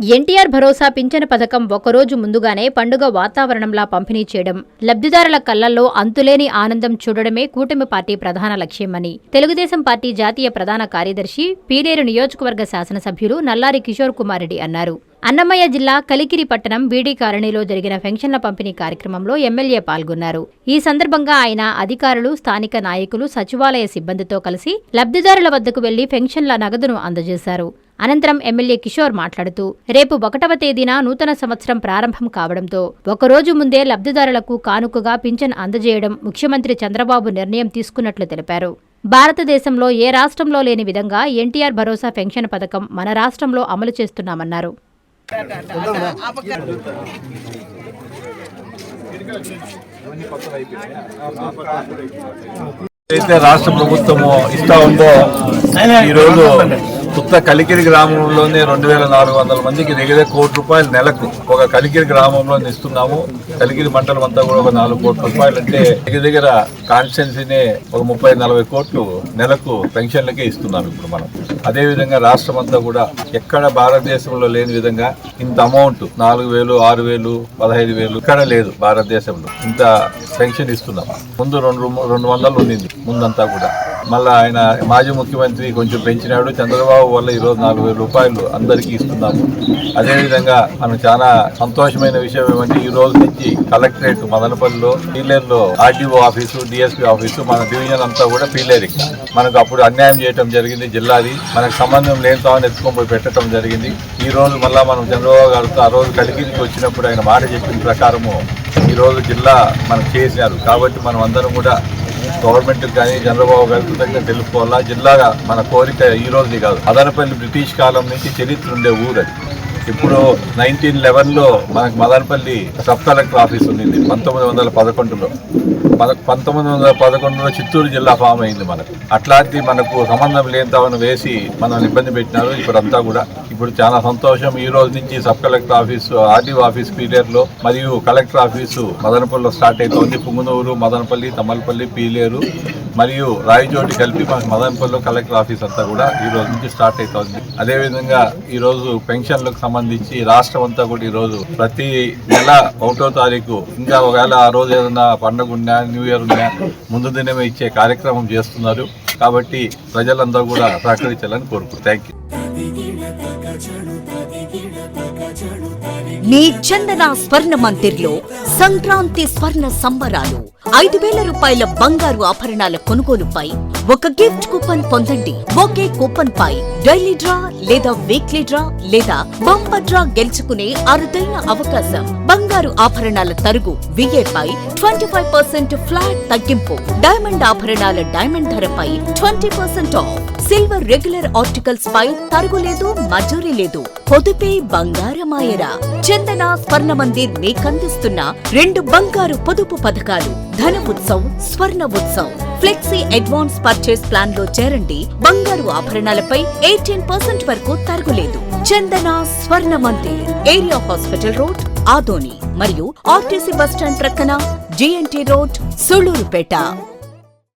ఎన్టీఆర్ భరోసా పింఛను పథకం ఒకరోజు ముందుగానే పండుగ వాతావరణంలా పంపిణీ చేయడం లబ్ధిదారుల కళ్ళల్లో అంతులేని ఆనందం చూడడమే కూటమి పార్టీ ప్రధాన లక్ష్యమని. తెలుగుదేశం పార్టీ జాతీయ ప్రధాన కార్యదర్శి పీలేరు నియోజకవర్గ శాసనసభ్యులు నల్లారి కిషోర్ కుమార్ రెడ్డి అన్నారు. అన్నమయ్య జిల్లా కలికిరి పట్టణం బీడీ కాలనీలో జరిగిన పెన్షన్ల పంపిణీ కార్యక్రమంలో ఎమ్మెల్యే పాల్గొన్నారు. ఈ సందర్భంగా ఆయన అధికారులు స్థానిక నాయకులు సచివాలయ సిబ్బందితో కలిసి లబ్ధిదారుల వద్దకు వెళ్ళి పెన్షన్ల నగదును అందజేశారు. అనంతరం ఎమ్మెల్యే కిషోర్ మాట్లాడుతూ రేపు ఒకటవ తేదీన నూతన సంవత్సరం ప్రారంభం కావడంతో ఒకరోజు ముందే లబ్ధిదారులకు కానుకగా పింఛన్ అందజేయడం ముఖ్యమంత్రి చంద్రబాబు నిర్ణయం తీసుకున్నట్లు తెలిపారు. భారతదేశంలో ఏ రాష్ట్రంలో లేని విధంగా ఎన్టీఆర్ భరోసా పెన్షన్ పథకం మన రాష్ట్రంలో అమలు చేస్తున్నామన్నారు. రాష్ట్ర ప్రభుత్వము ఇస్తా ఉందో ఈరోజు కొత్త కలికిరి గ్రామంలోనే రెండు వేల నాలుగు వందల మందికి దగ్గర కోటి రూపాయలు నెలకు. ఒక కలికిరి గ్రామంలో ఇస్తున్నాము కలికిరి మండలం అంతా కూడా ఒక నాలుగు కోట్ల రూపాయలు అంటే దగ్గర దగ్గర కాన్స్టిట్యున్సీనే ఒక ముప్పై నలభై కోట్లు నెలకు పెన్షన్లకే ఇస్తున్నాం ఇప్పుడు మనం. అదేవిధంగా రాష్ట్రం అంతా కూడా ఎక్కడ భారతదేశంలో లేని విధంగా ఇంత అమౌంట్ నాలుగు వేలు ఆరు వేలు పదహైదు వేలు ఇక్కడ లేదు భారతదేశంలో. ఇంత పెన్షన్ ఇస్తున్నాం. ముందు రెండు రెండు వందలు ఉండింది ముందంతా కూడా. మళ్ళా ఆయన మాజీ ముఖ్యమంత్రి కొంచెం పెంచినాడు. చంద్రబాబు వల్ల ఈరోజు నాలుగు వేల రూపాయలు అందరికీ ఇస్తున్నాము. అదేవిధంగా మనం చాలా సంతోషమైన విషయం ఏమంటే ఈ రోజు నుంచి కలెక్టరేట్ మదనపల్లిలో పీలేరులో ఆర్డీఓ ఆఫీసు డిఎస్పీ ఆఫీసు మన డివిజన్ అంతా కూడా పీలేరు మనకు అప్పుడు అన్యాయం చేయటం జరిగింది జిల్లాది. మనకు సంబంధం లేని తాను ఎత్తుకొని పోయి పెట్టడం జరిగింది. ఈ రోజు మళ్ళా మనం చంద్రబాబు గారితో ఆ రోజు కలిగిరికి వచ్చినప్పుడు ఆయన మాట చెప్పిన ప్రకారము ఈ రోజు జిల్లా మనం చేశారు కాబట్టి మనం అందరం కూడా గవర్నమెంట్ కానీ చంద్రబాబు గారికి కృతజ్ఞత తెలుపుకోవాలా? జిల్లాగా మన కోరిక ఈ రోజుది కాదు. మదనపల్లి బ్రిటిష్ కాలం నుంచి చరిత్ర ఉండే ఊరు అది. ఇప్పుడు నైన్టీన్ లెవెన్లో మనకు మదనపల్లి సబ్ కలెక్టర్ ఆఫీస్ ఉంది పంతొమ్మిది వందల పదకొండులో. మన పంతొమ్మిది వందల పదకొండులో చిత్తూరు జిల్లా ఫామ్ అయింది మనకు. అట్లాంటి మనకు సంబంధం లేని తవను వేసి మనల్ని ఇబ్బంది పెట్టినారు. ఇప్పుడంతా కూడా ఇప్పుడు చాలా సంతోషం ఈ రోజు నుంచి sub collector office RDO office పీలేరులో మరియు కలెక్టర్ ఆఫీసు మదనపల్లిలో స్టార్ట్ అవుతోంది పుంగునూరు మదనపల్లి తమ్మలపల్లి పీలేరు మరియు రాయచోటి కలిపి మాకు మదనపల్లిలో కలెక్టర్ ఆఫీస్ అంతా కూడా ఈ రోజు నుంచి స్టార్ట్ అవుతుంది అదేవిధంగా ఈరోజు పెన్షన్లకు సంబంధించి రాష్ట్రం అంతా కూడా ఈ రోజు ప్రతి నెల ఒకటో తారీఖు ఇంకా ఒకవేళ ఆ రోజు ఏదైనా పండుగ ఉన్నా న్యూ ఇయర్ ఉన్నా ముందు దినమే ఇచ్చే కార్యక్రమం చేస్తున్నారు. కాబట్టి ప్రజలందరూ కూడా సహకరించాలని కోరుకుంటారు థ్యాంక్ యూ మీ చందన స్వర్ణ మందిర్లో సంక్రాంతి స్వర్ణ సంబరాలు. ఐదు వేల రూపాయల బంగారు ఆభరణాల కొనుగోలుపై ఒక గిఫ్ట్ కూపన్ పొందండి. ఒకే కూపన్ పై డైలీ డ్రా లేదా వీక్లీ డ్రా లేదా బంపర్ డ్రా గెలుచుకునే అరుదైన అవకాశం. బంగారు ఆభరణాల తరుగు విఏపై ట్వంటీ ఫైవ్ పర్సెంట్ ఫ్లాట్ తగ్గింపు. డైమండ్ ఆభరణాల డైమండ్ ధరపై twenty percent off. Silver regular articles పై తరుగులేదు మజూరీ లేదు. పొదుపే బంగారమాయరా చందన స్వర్ణ మందిర్ మీకందిస్తున్న రెండు బంగారు పొదుపు పథకాలు. Dhana Utsav Swarna Utsav. Flexi advance purchase ప్లాన్లో చేరండి. బంగారు ఆభరణాలపై ఎయిటీన్ పర్సెంట్ వరకు తరుగులేదు Chandana Swarna Mandir area hospital road Adoni. మరియు ఆర్టీసీ బస్టాండ్ ప్రక్కన జిఎన్టీ రోడ్ సుళూరుపేట.